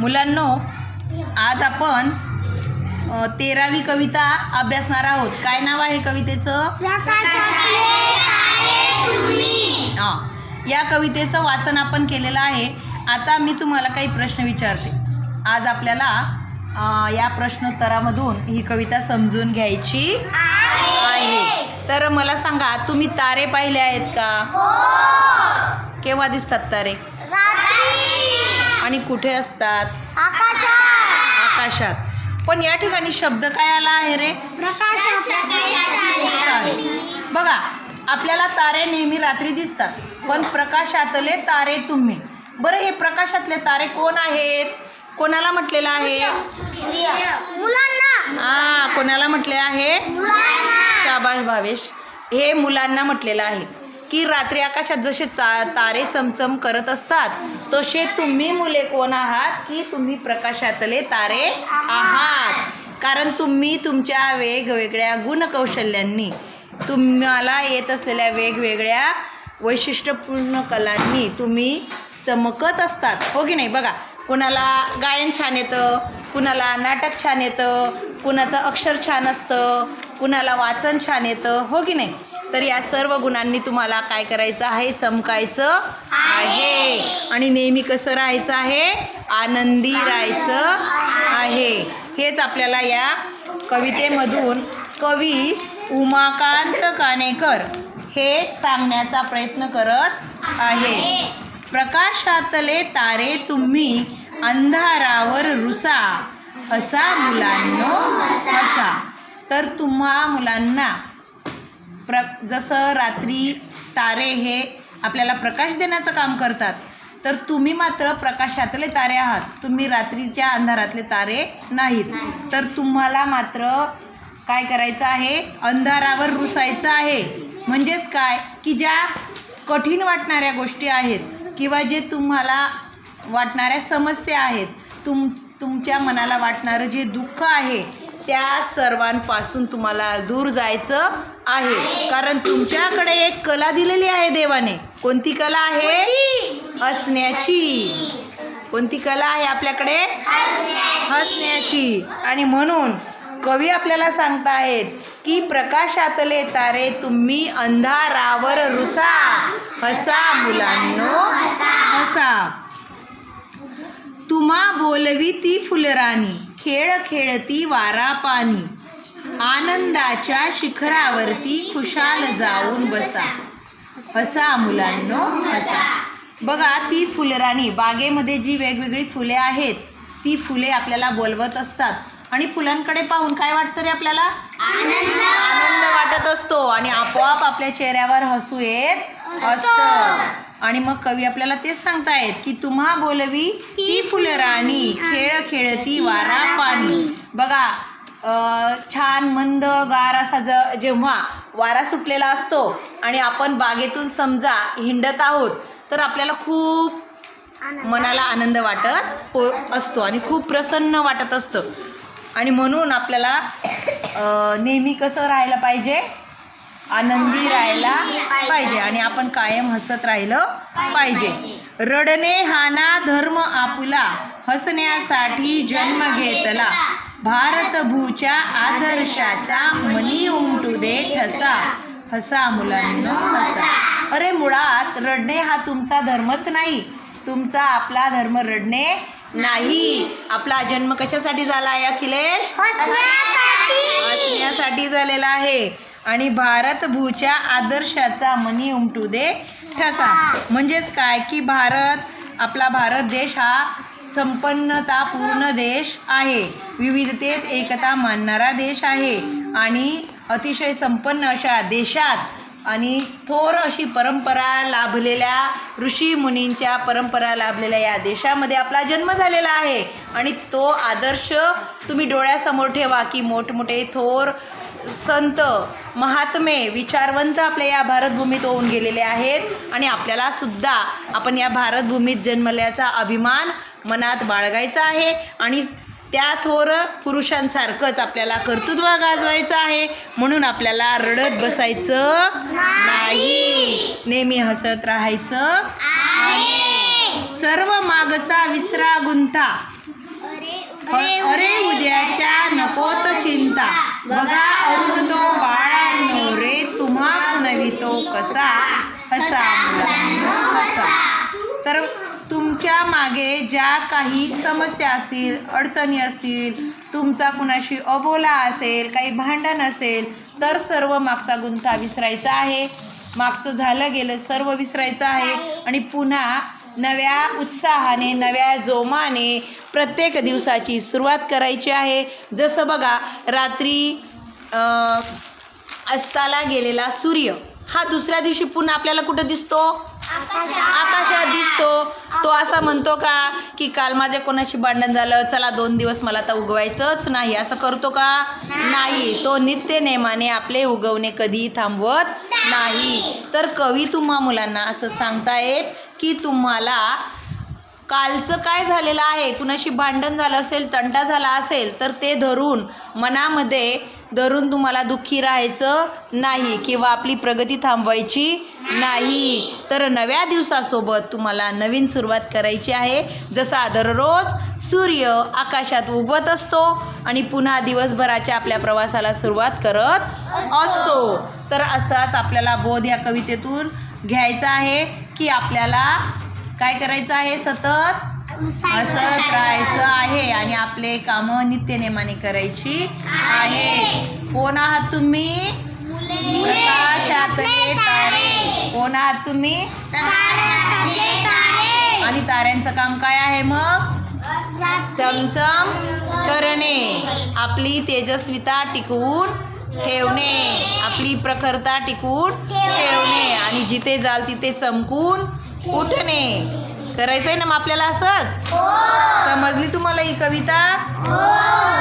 मुलांनो आज आपण तेरावी कविता अभ्यासणार आहोत. काय नाव आहे कवितेचं? हां. या कवितेचं वाचन आपण केलेलं आहे. आता मी तुम्हाला काही प्रश्न विचारते. आज आपल्याला या प्रश्नोत्तरामधून ही कविता समजून घ्यायची आहे. तर मला सांगा तुम्ही तारे पाहिले आहेत का? केव्हा दिसतात तारे? आणि कुठे असतात? आकाशात. पण या ठिकाणी शब्द काय आला आहे रे? बघा आपल्याला तारे नेहमी रात्री दिसतात पण प्रकाशातले तारे तुम्ही. बरं हे प्रकाशातले तारे कोण आहेत? कोणाला म्हटलेलं आहे? हा कोणाला म्हटले आहे? शाबाश भावेश. हे मुलांना म्हटलेलं आहे. की रात्री आकाशात जसे चा तारे चमचम करत असतात तसे तुम्ही मुले कोण आहात की तुम्ही प्रकाशातले तारे आहात? कारण तुम्ही तुमच्या वेगवेगळ्या गुणकौशल्यांनी तुम्हाला येत असलेल्या वेगवेगळ्या वैशिष्ट्यपूर्ण कलांनी तुम्ही चमकत असतात. हो की नाही? बघा कुणाला गायन छान येतं कुणाला नाटक छान येतं कुणाचं अक्षर छान असतं कुणाला वाचन छान येतं. हो की नाही? तर या सर्व गुणांनी तुम्हाला काय करायचं आहे? चमकायचं आहे. आणि नेहमी कसं राहायचं आहे? आनंदी राहायचं आहे. हेच आपल्याला या कवितेमधून कवी उमाकांत कानेकर हे सांगण्याचा प्रयत्न करत आहे. प्रकाशातले तारे तुम्ही अंधारावर रुसा असा मुलांनो असा तर तुम्हा मुलांना प्र जसं रात्री तारे हे आपल्याला प्रकाश देण्याचं काम करतात तर तुम्ही मात्र प्रकाशातले तारे आहात. तुम्ही रात्रीच्या अंधारातले तारे नाहीत. तर तुम्हाला मात्र काय करायचं आहे? अंधारावर रुसायचं आहे. म्हणजेच काय? की ज्या कठीण वाटणाऱ्या गोष्टी आहेत किंवा जे तुम्हाला वाटणाऱ्या समस्या आहेत तुम तुमच्या मनाला वाटणारं जे दुःख आहे त्या सर्वांपासून तुम्हाला दूर जायचं आहे. कारण तुमच्याकडे एक कला दिलेली आहे देवाने. कोणती कला आहे? हसण्याची. कोणती कला आहे आपल्याकडे? हसण्याची. आणि म्हणून कवी आपल्याला सांगतायत की प्रकाशातले तारे तुम्ही अंधारावर रुसा. हसा मुलांनो हसा. तुम्हा बोलवी ती फुलराणी. खेळ खेळती वारा पाणी आनंदाच्या शिखरावरती खुशाल जाऊन बसा. हसा मुलांनो हसा. बघा ती फुलराणी बागेमध्ये जी वेगवेगळी फुले आहेत ती फुले आपल्याला बोलवत असतात. आणि फुलांकडे पाहून काय वाटतं रे आपल्याला? असतो आणि आपोआप आपल्या चेहऱ्यावर हसू येत असतं. आणि मग कवी आपल्याला तेच सांगतायत की तुम्हा बोलवी ती फुलराणी खेळ खेळती वारा पाणी बघा छान मंद गार असा ज जेव्हा वारा सुटलेला असतो आणि आपण बागेतून समजा हिंडत आहोत तर आपल्याला खूप मनाला आनंद वाटत हो असतो आणि खूप प्रसन्न वाटत असतं. आणि म्हणून आपल्याला नेहमी कसं राहायला पाहिजे? आनंदी राहायला पाहिजे. आणि आपण कायम हसत राहिलं पाहिजे. रडणे हा ना धर्म आपुला. हसण्यासाठी जन्म घेतला. भारतभूच्या आदर्शाचा मनी उमटू दे ठसा. हसा मुलांनो हसा अरे मुळात रडणे हा तुमचा धर्मच नाही. तुमचा आपला धर्म रडणे नाही. आपला जन्म कशासाठी झाला आहे अखिलेश? वाचण्यासाठी झालेला आहे. आणि भारतभूच्या आदर्शाचा मनी उमटू दे ठसा. म्हणजेच काय? की भारत आपला भारत देश हा संपन्नतापूर्ण देश आहे. विविधतेत एकता मानणारा देश आहे. आणि अतिशय संपन्न अशा देशात आणि थोर अशी परंपरा लाभलेल्या ऋषी मुनींच्या परंपरा लाभलेल्या या देशामध्ये आपला जन्म झालेला आहे. आणि तो आदर्श तुम्ही डोळ्यासमोर ठेवा की मोठमोठे थोर संत महात्मे विचारवंत आपल्या या भारतभूमीत होऊन गेलेले आहेत. आणि आपल्याला सुद्धा आपण या भारतभूमीत जन्मल्याचा अभिमान मनात बाळगायचा आहे. आणि त्या थोर पुरुषांसारखंच आपल्याला कर्तृत्व गाजवायचं आहे. म्हणून आपल्याला रडत बसायचं नाही. नेहमी हसत राहायचं सर्व मागचा विसरा गुंथा अरे उद्याच्या नकोत चिंता. बघा अरुण तो बाळांनो रे तुम्हा पुनवितो कसा? हसा मुलांनो हसा. तर तुमच्या मागे ज्या काही समस्या असतील अडचणी असतील तुमचा कुणाशी अबोला असेल काही भांडण असेल तर सर्व मागचा गुंथा विसरायचा आहे. मागचं झालं गेलं सर्व विसरायचं आहे. आणि पुन्हा नव्या उत्साहाने नव्या जोमाने प्रत्येक दिवसाची सुरुवात करायची आहे. जसं बघा रात्री अस्ताला गेलेला सूर्य हा दुसऱ्या दिवशी पुन्हा आपल्याला कुठं दिसतो? आकाशात दिसतो. तो असा म्हणतो का की काल माझ्या कोणाशी भांडण झालं चला दोन दिवस मला आता उगवायचंच नाही. असं करतो का? नाही. तो नित्य नेमाने आपले उगवणे कधी थांबवत नाही. तर कवी तुम्हा मुलांना असं सांगतायत की तुम्हाला कालचं काय झालेलं आहे? कुणाशी भांडण झालं असेल तंटा झाला असेल तर ते धरून मनामध्ये धरून तुम्हाला दुःखी राहायचं नाही किंवा आपली प्रगती थांबवायची नाही. तर नव्या दिवसासोबत तुम्हाला नवीन सुरुवात करायची आहे. जसा दररोज सूर्य आकाशात उगवत असतो आणि पुन्हा दिवसभराच्या आपल्या प्रवासाला सुरुवात करत असतो. तर असाच आपल्याला बोध या कवितेतून घ्यायचा आहे की आपल्याला काय करायचं आहे? सतत? हसत राहायचं आहे. आणि आपले कामं नित्यनेमाने करायची आहे. कोण आहात तुम्ही? प्रकाशातले तारे. कोण आहात तुम्ही? आणि ताऱ्यांचं काम काय आहे मग? चमचम करणे. आपली तेजस्विता टिकवून ठेवणे. आपली प्रखरता टिकवून ठेवणे. आणि जिथे जाल तिथे चमकून उठणे. करायचंय ना मग आपल्याला असंच? समजली तुम्हाला ही कविता?